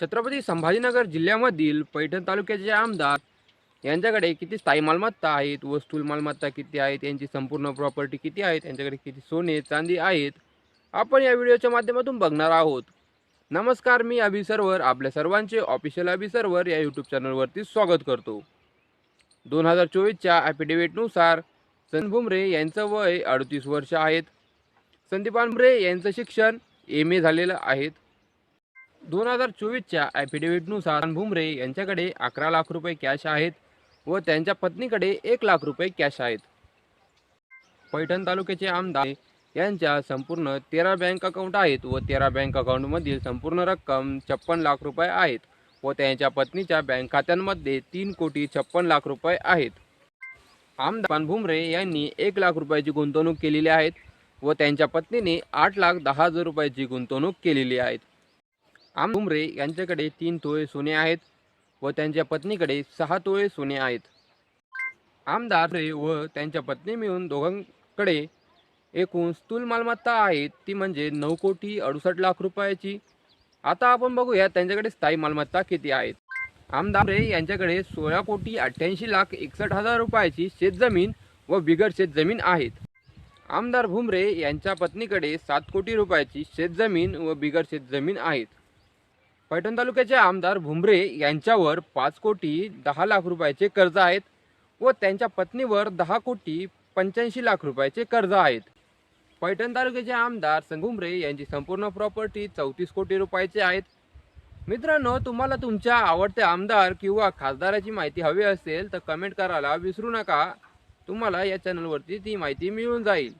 छत्रपती संभाजीनगर जिल्ह्यामधील पैठण तालुक्याचे आमदार यांच्याकडे किती स्थायी मालमत्ता आहेत व स्थूल मालमत्ता किती आहेत यांची संपूर्ण प्रॉपर्टी किती आहेत यांच्याकडे किती सोने चांदी आहेत आपण या व्हिडिओच्या माध्यमातून बघणार आहोत. नमस्कार मी अभि सर्वर आपल्या सर्वांचे ऑफिशियल अभि सर्वर या यूट्यूब चॅनलवरती स्वागत करतो. दोन हजार चोवीसच्या ॲफिडेव्हिटनुसार संत भुमरे यांचं वय अडतीस वर्ष आहेत. संदीप भुमरे यांचं शिक्षण एम ए झालेलं आहेत दोन हजार चोवीसच्या ॲफिडेव्हिटनुसार भुमरे यांच्याकडे अकरा लाख रुपये कॅश आहेत व त्यांच्या पत्नीकडे एक लाख रुपये कॅश आहेत. पैठण तालुक्याचे आमदार यांच्या संपूर्ण तेरा बँक अकाउंट आहेत व तेरा बँक अकाउंटमधील संपूर्ण रक्कम छप्पन लाख रुपये आहेत व त्यांच्या पत्नीच्या बँक खात्यांमध्ये तीन कोटी छप्पन लाख रुपये आहेत. आमदार भुमरे यांनी एक लाख रुपयाची गुंतवणूक केलेली आहेत व त्यांच्या पत्नीने आठ लाख दहा हजार रुपयाची गुंतवणूक केलेली आहेत आम भुमरे यांच्याकडे तीन तोळे सोने आहेत व त्यांच्या पत्नीकडे सहा तोळे सोने आहेत. आमदार व त्यांच्या पत्नी मिळून दोघांकडे एकूण स्थूल मालमत्ता आहेत ती म्हणजे नऊ कोटी अडुसष्ट लाख रुपयाची. आता आपण बघूया त्यांच्याकडे स्थायी मालमत्ता किती आहेत. आमदार यांच्याकडे सोळा कोटी अठ्ठ्याऐंशी लाख एकसष्ट हजार रुपयाची शेतजमीन व बिगर शेतजमीन आहेत. आमदार भुमरे यांच्या पत्नीकडे सात कोटी रुपयाची शेतजमीन व बिगर शेतजमीन आहेत. पैठण तालुक्याचे आमदार भुमरे यांच्यावर पाच कोटी दहा लाख रुपयाचे कर्ज आहेत व त्यांच्या पत्नीवर दहा कोटी पंच्याऐंशी लाख रुपयाचे कर्ज आहेत. पैठण तालुक्याचे आमदार संगुमरे यांची संपूर्ण प्रॉपर्टी चौतीस कोटी रुपयाचे आहेत. मित्रांनो तुम्हाला तुमच्या आवडते आमदार किंवा खासदाराची माहिती हवी असेल तर कमेंट करायला विसरू नका. तुम्हाला या चॅनलवरती ती माहिती मिळून जाईल.